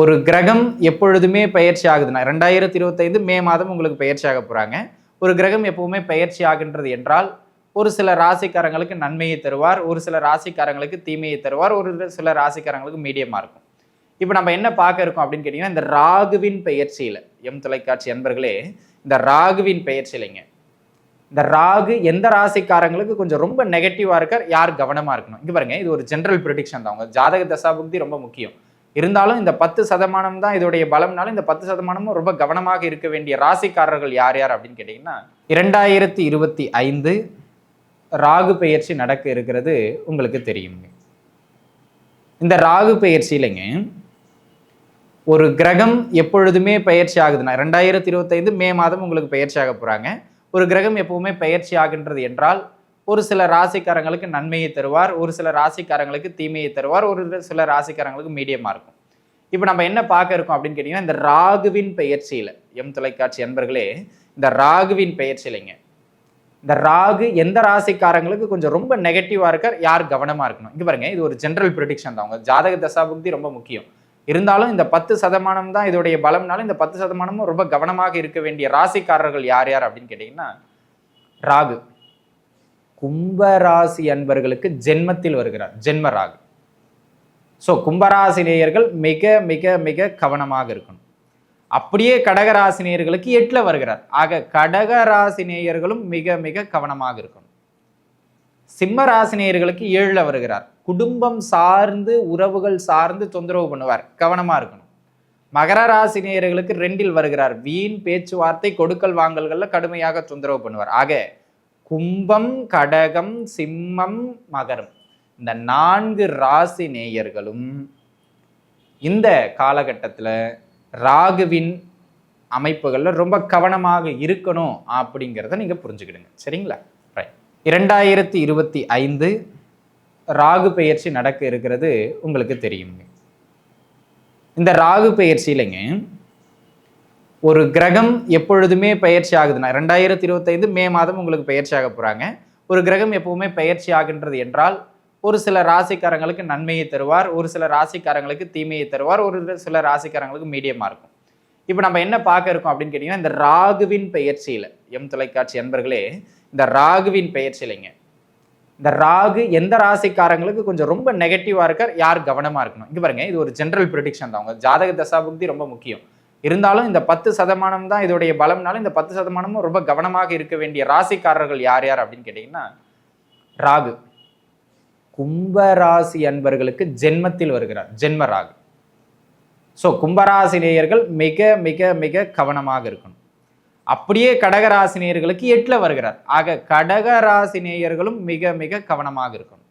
ஒரு கிரகம் எப்பொழுதுமே பயிற்சி ஆகுதுன்னா ரெண்டாயிரத்தி இருபத்தைந்து மே மாதம் உங்களுக்கு பயிற்சி ஆக போகிறாங்க ஒரு கிரகம் எப்பவுமே பயிற்சி ஆகின்றது என்றால் ஒரு சில ராசிக்காரங்களுக்கு நன்மையை தருவார் ஒரு சில ராசிக்காரங்களுக்கு தீமையை தருவார் ஒரு சில ராசிக்காரங்களுக்கு மீடியமாக இருக்கும். இப்போ நம்ம என்ன பார்க்க இருக்கோம் அப்படின்னு கேட்டிங்கன்னா இந்த ராகுவின் பெயர்ச்சியில் எம் தொலைக்காட்சி அன்பர்களே இந்த ராகுவின் பெயர்ச்சியிலைங்க இந்த ராகு எந்த ராசிக்காரங்களுக்கு கொஞ்சம் ரொம்ப நெகட்டிவாக இருக்கார் யார் கவனமாக இருக்கணும்? இங்கே பாருங்க இது ஒரு ஜென்ரல் ப்ரிடிக்ஷன் தான். அவங்க ஜாதக தசாபுக்தி ரொம்ப முக்கியம். இருந்தாலும் இந்த பத்து சதமானம் தான் இதோடைய பலம்னாலும் இந்த பத்து சதமானமும் ரொம்ப கவனமாக இருக்க வேண்டிய ராசிக்காரர்கள் யார் யார் அப்படின்னு கேட்டிங்கன்னா இரண்டாயிரத்தி இருபத்தி ஐந்து ராகு பெயர்ச்சி நடக்க இருக்கிறது உங்களுக்கு தெரியுங்க. இந்த ராகு பெயர்ச்சியிலைங்க ஒரு கிரகம் எப்பொழுதுமே பயிற்சி ஆகுதுன்னா ரெண்டாயிரத்தி இருபத்தைந்து மே மாதம் உங்களுக்கு பயிற்சி ஆக போகிறாங்க ஒரு கிரகம் எப்பவுமே பயிற்சி ஆகின்றது என்றால் ஒரு சில ராசிக்காரங்களுக்கு நன்மையை தருவார் ஒரு சில ராசிக்காரங்களுக்கு தீமையை தருவார் ஒரு சில ராசிக்காரங்களுக்கு மீடியமாக இருக்கும். இப்போ நம்ம என்ன பார்க்க இருக்கோம் அப்படின்னு கேட்டிங்கன்னா இந்த ராகுவின் பெயர்ச்சியில் எம் தொலைக்காட்சி அன்பர்களே இந்த ராகுவின் பெயர்ச்சியிலைங்க. இந்த ராகு எந்த ராசிக்காரங்களுக்கு கொஞ்சம் ரொம்ப நெகட்டிவாக இருக்கார் யார் கவனமாக இருக்கணும்? இங்கே பாருங்க இது ஒரு ஜென்ரல் ப்ரிடிக்ஷன் தான். அவங்க ஜாதக தசாபுக்தி ரொம்ப முக்கியம். இருந்தாலும் இந்த பத்து சதமானம் தான் இதோடைய பலம்னாலும் இந்த பத்து சதமானமும் ரொம்ப கவனமாக இருக்க வேண்டிய ராசிக்காரர்கள் யார் யார் அப்படின்னு கேட்டிங்கன்னா ராகு. கும்பராசி அன்பர்களுக்கு ஜென்மத்தில் வருகிறார். ஜென்ம ராகு. ஸோ கும்பராசி நேயர்கள் மிக மிக மிக கவனமாக இருக்கணும். அப்படியே கடகராசி நேயர்களுக்கு எட்டில் வருகிறார். ஆக கடகராசி நேயர்களும் மிக மிக கவனமாக இருக்கணும். சிம்ம ராசினியர்களுக்கு ஏழில் வருகிறார். குடும்பம் சார்ந்து உறவுகள் சார்ந்து தொந்தரவு பண்ணுவார். கவனமாக இருக்கணும். மகர ராசினியர்களுக்கு ரெண்டில் வருகிறார். வீண் பேச்சுவார்த்தை கொடுக்கல் வாங்கல்களில் கடுமையாக தொந்தரவு பண்ணுவார். ஆக கும்பம் கடகம் சிம்மம் மகரம். இந்த நான்கு ராசி நேயர்களும் இந்த காலகட்டத்தில் ராகுவின் அமைப்புகளில் ரொம்ப கவனமாக இருக்கணும் அப்படிங்கிறத நீங்கள் புரிஞ்சுக்கிடுங்க. சரிங்களா? ரைட் இரண்டாயிரத்தி இருபத்தி ஐந்து ராகு பெயர்ச்சி நடக்க இருக்கிறது உங்களுக்கு தெரியுங்க. இந்த ராகு பெயர்ச்சியிலைங்க ஒரு கிரகம் எப்பொழுதுமே பயிற்சி ஆகுதுன்னா ரெண்டாயிரத்தி இருபத்தைந்து மே மாதம் உங்களுக்கு பயிற்சி ஆக போகிறாங்க ஒரு கிரகம் எப்பவுமே பயிற்சி ஆகின்றது என்றால் ஒரு சில ராசிக்காரங்களுக்கு நன்மையை தருவார் ஒரு சில ராசிக்காரங்களுக்கு தீமையை தருவார் ஒரு சில ராசிக்காரங்களுக்கு மீடியமாக இருக்கும். இப்போ நம்ம என்ன பார்க்க இருக்கோம் அப்படின்னு கேட்டிங்கன்னா இந்த ராகுவின் பெயர்ச்சியில் எம் தொலைக்காட்சி அன்பர்களே இந்த ராகுவின் பயிற்சியிலைங்க. இந்த ராகு எந்த ராசிக்காரங்களுக்கு கொஞ்சம் ரொம்ப நெகட்டிவாக இருக்கார் யார் கவனமாக இருக்கணும்? இங்கே பாருங்க இது ஒரு ஜென்ரல் ப்ரிடிக்ஷன் தான். அவங்க ஜாதக தசாபுக்தி ரொம்ப முக்கியம். இருந்தாலும் இந்த பத்து சதமானம் தான் இதோடைய பலம்னாலும் இந்த பத்து சதமானமும் ரொம்ப கவனமாக இருக்க வேண்டிய ராசிக்காரர்கள் யார் யார் அப்படின்னு கேட்டிங்கன்னா ராகு. கும்பராசி அன்பர்களுக்கு ஜென்மத்தில் வருகிறார். ஜென்ம ராகு. ஸோ கும்பராசி நேயர்கள் மிக மிக மிக கவனமாக இருக்கணும். அப்படியே கடகராசி நேயர்களுக்கு எட்டில் வருகிறார். ஆக கடகராசி நேயர்களும் மிக மிக கவனமாக இருக்கணும்.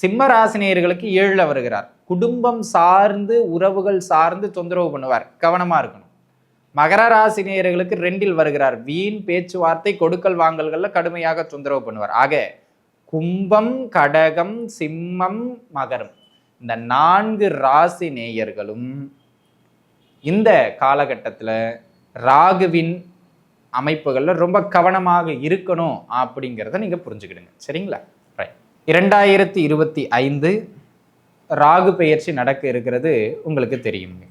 சிம்ம ஏழில் வருகிறார். குடும்பம் சார்ந்து உறவுகள் சார்ந்து தொந்தரவு பண்ணுவார். கவனமாக இருக்கணும். மகர ராசினியர்களுக்கு ரெண்டில் வருகிறார். வீண் பேச்சுவார்த்தை கொடுக்கல் வாங்கல்களில் கடுமையாக தொந்தரவு பண்ணுவார். ஆக கும்பம் கடகம் சிம்மம் மகரம் இந்த நான்கு ராசி நேயர்களும் இந்த காலகட்டத்தில் ராகுவின் அமைப்புகளில் ரொம்ப கவனமாக இருக்கணும் அப்படிங்கிறத நீங்கள் புரிஞ்சுக்கிடுங்க. சரிங்களா? ரைட் இரண்டாயிரத்தி இருபத்தி ஐந்து ராகு பெயர்ச்சி நடக்க இருக்கிறது உங்களுக்கு தெரியுங்க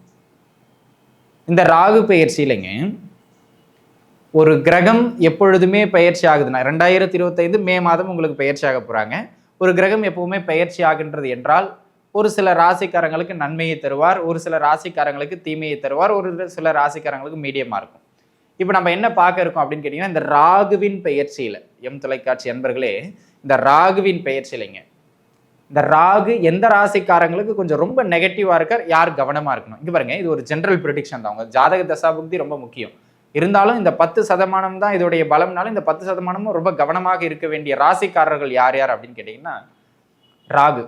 இந்த ராகு பெயர்ச்சியிலங்க ஒரு கிரகம் எப்பொழுதுமே பயிற்சி ஆகுதுன்னா ரெண்டாயிரத்தி இருபத்தைந்து மே மாதம் உங்களுக்கு பயிற்சி ஆக போகிறாங்க ஒரு கிரகம் எப்பவுமே பயிற்சி ஆகின்றது என்றால் ஒரு சில ராசிக்காரங்களுக்கு நன்மையை தருவார் ஒரு சில ராசிக்காரங்களுக்கு தீமையை தருவார் ஒரு சில ராசிக்காரங்களுக்கு மீடியமாக இருக்கும். இப்போ நம்ம என்ன பார்க்க இருக்கோம் அப்படின்னு கேட்டிங்கன்னா இந்த ராகுவின் பெயர்ச்சியில் எம் தொலைக்காட்சி அன்பர்களே இந்த ராகுவின் பெயர் சிலைங்க. இந்த ராகு எந்த ராசிக்காரங்களுக்கு கொஞ்சம் ரொம்ப நெகட்டிவாக இருக்கார் யார் கவனமாக இருக்கணும்? இங்கே பாருங்க இது ஒரு ஜென்ரல் ப்ரிடிக்ஷன் தான். அவங்க ஜாதக தசாபுக்தி ரொம்ப முக்கியம். இருந்தாலும் இந்த பத்து சதமானம் தான் இதோடைய பலம்னாலும் இந்த பத்து சதமானமும் ரொம்ப கவனமாக இருக்க வேண்டிய ராசிக்காரர்கள் யார் யார் அப்படின்னு கேட்டிங்கன்னா ராகு.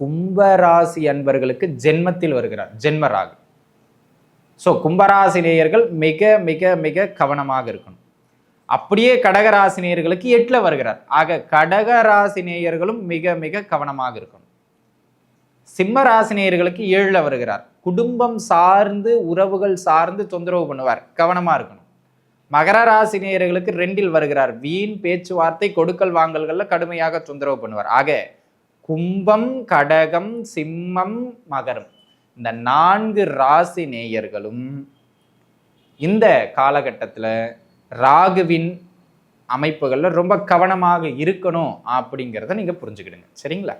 கும்பராசி அன்பர்களுக்கு ஜென்மத்தில் வருகிறார் ஜென்ம ராகு. ஸோ கும்பராசி நேயர்கள் மிக மிக மிக கவனமாக இருக்கணும். அப்படியே கடகராசினியர்களுக்கு எட்டில் வருகிறார். ஆக கடகராசினியர்களும் மிக மிக கவனமாக இருக்கணும். சிம்ம ராசினியர்களுக்கு ஏழில் வருகிறார். குடும்பம் சார்ந்து உறவுகள் சார்ந்து தொந்தரவு பண்ணுவார். கவனமாக இருக்கணும். மகர ராசி நேயர்களுக்கு ரெண்டில் வருகிறார். வீண் பேச்சுவார்த்தை கொடுக்கல் வாங்கல்களில் கடுமையாக தொந்தரவு பண்ணுவார். ஆக கும்பம் கடகம் சிம்மம் மகரம் இந்த நான்கு ராசி நேயர்களும் இந்த காலகட்டத்தில் ராகுவின் அமைப்புகளில் ரொம்ப கவனமாக இருக்கணும் அப்படிங்கிறத நீங்கள் புரிஞ்சுக்கிடுங்க. சரிங்களா?